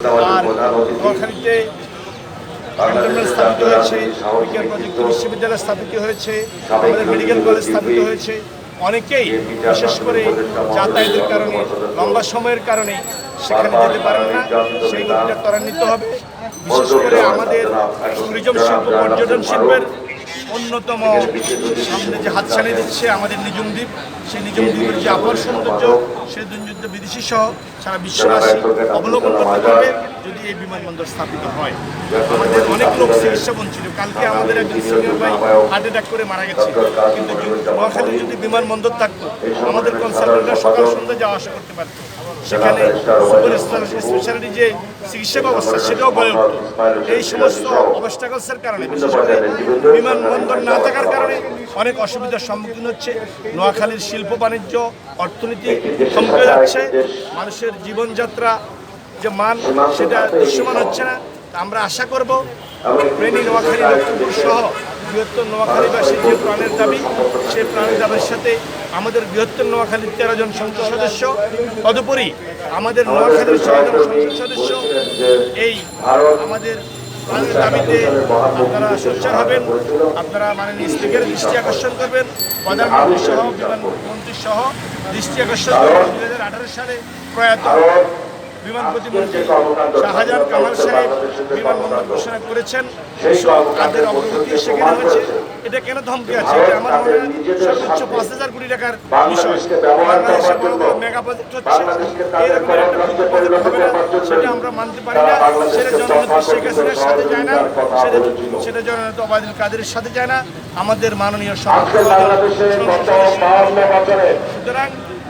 আর নোয়াখালীতে ক্যান্টনমেন্ট স্থাপিত হয়েছে বিজ্ঞান প্রযুক্তি বিশ্ববিদ্যালয় স্থাপিত হয়েছে আমাদের মেডিকেল কলেজ স্থাপিত হয়েছে। অনেকেই বিশেষ করে যাতায়াতের কারণে লম্বা সময়ের কারণে সেখানে যেতে পারেন না। সেই গতিটা ত্বরান্বিত হবে। বিশেষ করে আমাদের ট্যুরিজম শিল্প পর্যটন শিল্পের অন্যতম সামনে যে হাতছানি দিচ্ছে আমাদের নিজুম দ্বীপ সেই দ্বীপের যে আবহাওয়ার সৌন্দর্য সেই সৌন্দর্য বিদেশি সহ সারা বিশ্ববাসী অবলোকন করতে পারবে যদি এই বিমানবন্দর স্থাপিত হয়। আমাদের অনেক লোক চিকিৎসা বঞ্চিত। কালকে আমাদের একজন সিনিয়র ভাই হার্ট অ্যাটাক করে মারা গেছে। কিন্তু নোয়াখালী যদি বিমানবন্দর থাকতো, আমাদের কনসালটেন্টরা সকাল সন্ধ্যা যাওয়া আসা করতে পারতো। সেখানে সুপার স্পেশালিটি যে চিকিৎসা ব্যবস্থা, সেটাও গড়ে উঠত। এই সমস্ত অবস্টাকলসের কারণে, বিশেষ করে বিমানবন্দর না থাকার কারণে অনেক অসুবিধার সম্মুখীন হচ্ছে। নোয়াখালীর শিল্প বাণিজ্য, অর্থনীতি থমকে যাচ্ছে, মানুষের জীবনযাত্রা যে মান, সেটা দৃশ্যমান হচ্ছে না। আমরা আশা করব প্রেনী নোয়াখালী, লক্ষ্মীপুর সহ বৃহত্তর নোয়াখালীবাসীর যে প্রাণের দাবি, সেই প্রাণের দাবির সাথে আমাদের বৃহত্তর নোয়াখালীর তেরো জন সংসদ সদস্য, তদুপরি আমাদের নোয়াখালীর ছয় জন সংসদ সদস্য, এই আমাদের প্রাণের দাবিতে আপনারা সোচ্চার হবেন, আপনারা মাননীয় স্পিকারের দৃষ্টি আকর্ষণ করবেন, প্রধানমন্ত্রী সহ বিমানমন্ত্রী সহ দৃষ্টি আকর্ষণ করবেন। দু হাজার আঠারো সালে প্রয়াত বিমান প্রতিমন্ত্রী শাহজাহান কামাল সাহেব বিমানবন্দর ঘোষণা করেছেন কাজের অগ্রগতি সেখানে হয়েছে। এটা কেন ধমকে আছে? এটা আমার মনে সর্বোচ্চ পাঁচ হাজার কোটি টাকার বিষয়। বাংলাদেশে বড় বড় মেগা প্রজেক্ট হচ্ছে এরকম একটা প্রজেক্ট হবে না। সেটা আমরা মানতে পারি না। সেটা জননেত্রী শেখ হাসিনার সাথে যায় না। সেটা সেটা ওবায়দুল কাদেরের সাথে যায় না। আমাদের মাননীয় সভাপতি সুতরাং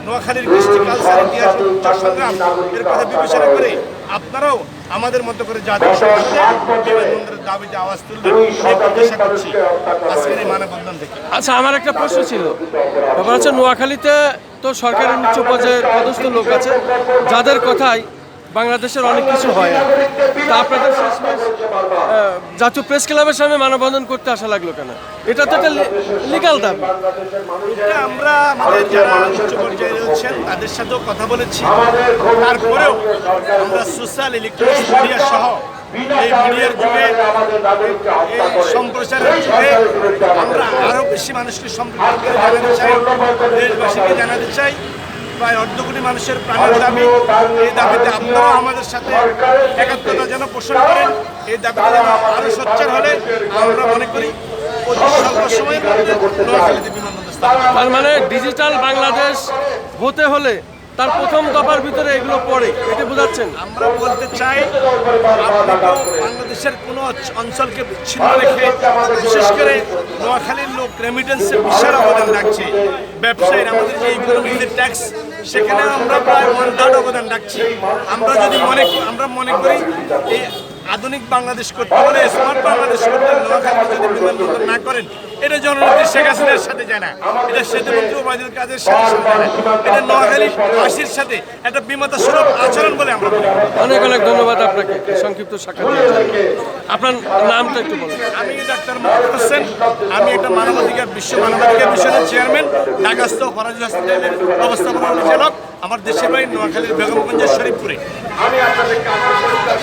নোয়াখালীর কৃষ্টি কালচার ইতিহাস উচ্চ সংগ্রাম এর কথা বিবেচনা করে আপনারাও আমাদের মতো করে জাতীয় সংসদে বিমানবন্দরের দাবিতে আওয়াজ তুলবেন। এই প্রত্যাশা করছি আজকের এই মানববন্ধন থেকে। আচ্ছা আমার একটা প্রশ্ন ছিল। ব্যাপার হচ্ছে নোয়াখালীতে তো সরকারের উচ্চ পর্যায়ের পদস্থ লোক আছে। যাদের কথাই বাংলাদেশের অনেক কিছু হয়। তা আপনাদের জাতীয় প্রেস ক্লাবের সামনে মানববন্ধন করতে আসা লাগল কেন? এটা তো একটা লিগাল দাবি। এটা আমরা আমাদের যারা উচ্চ পর্যায়ে রয়েছেন, তাদের সাথেও কথা বলেছি। তারপরেও আমরা সোশ্যাল ইলেকট্রনিক্স মিডিয়া সহ এই মিডিয়ার যুগে সম্প্রচারের যুগে আমরা আরও বেশি মানুষকে সম্পৃক্ত করে জানাতে চাই, দেশবাসীকে জানাতে চাই। প্রায় অর্ধ কোটি মানুষের প্রাণের দাবি। এই দাবিতে আপনারাও আমাদের সাথে একাত্মতা যেন পোষণ করেন। এই দাবিতে যেন আরও সোচ্চার হলে আমরা মনে করি অতি স্বল্প সময়ের মধ্যে নোয়াখালীতে বিমানবন্দর তার মানে ডিজিটাল বাংলাদেশ হতে হলে তার প্রথম দফার ভিতরে এগুলো পড়ে, এটা বোঝাচ্ছেন? আমরা বলতে চাই বাংলাদেশের কোনো অঞ্চলকে বিচ্ছিন্ন রেখে, বিশেষ করে নোয়াখালীর লোক রেমিটেন্সে বিশাল অবদান রাখছে। ব্যবসায়ীর আমাদের যে ইকোনমিক ট্যাক্স সেখানে আমরা প্রায় ওয়ান থার্ড অবদান রাখছি। আমরা যদি মনে, আমরা মনে করি আধুনিক বাংলাদেশ করতে হলে স্মার্ট বাংলাদেশ করতে হলে নোয়াখালীকে যদি বিমানবন্দর না করেন এটা জননেত্রী শেখ হাসিনার সাথে যায় না। এটা সেতুমন্ত্রী ওবায়দুল কাদের সাথে সাথে যায় না। এটা নোয়াখালী বাসীর সাথে একটা বিমাতা সুলভ আচরণ বলে আমরা করি। অনেক অনেক ধন্যবাদ আপনাকে। সংক্ষিপ্ত সাক্ষাৎ আপনার নামটা একটু বলুন। আমি ডাক্তার মোহাম্মদ হোসেন। আমি একটা মানবাধিকার বিশ্ব মানবাধিকার মিশনের চেয়ারম্যান ঢাকাস্থ ফরাজি হসপিটালের ব্যবস্থাপনা পরিচালক। আমার দেশের বাড়ি নোয়াখালীর বেগমগঞ্জের শরীফপুরে।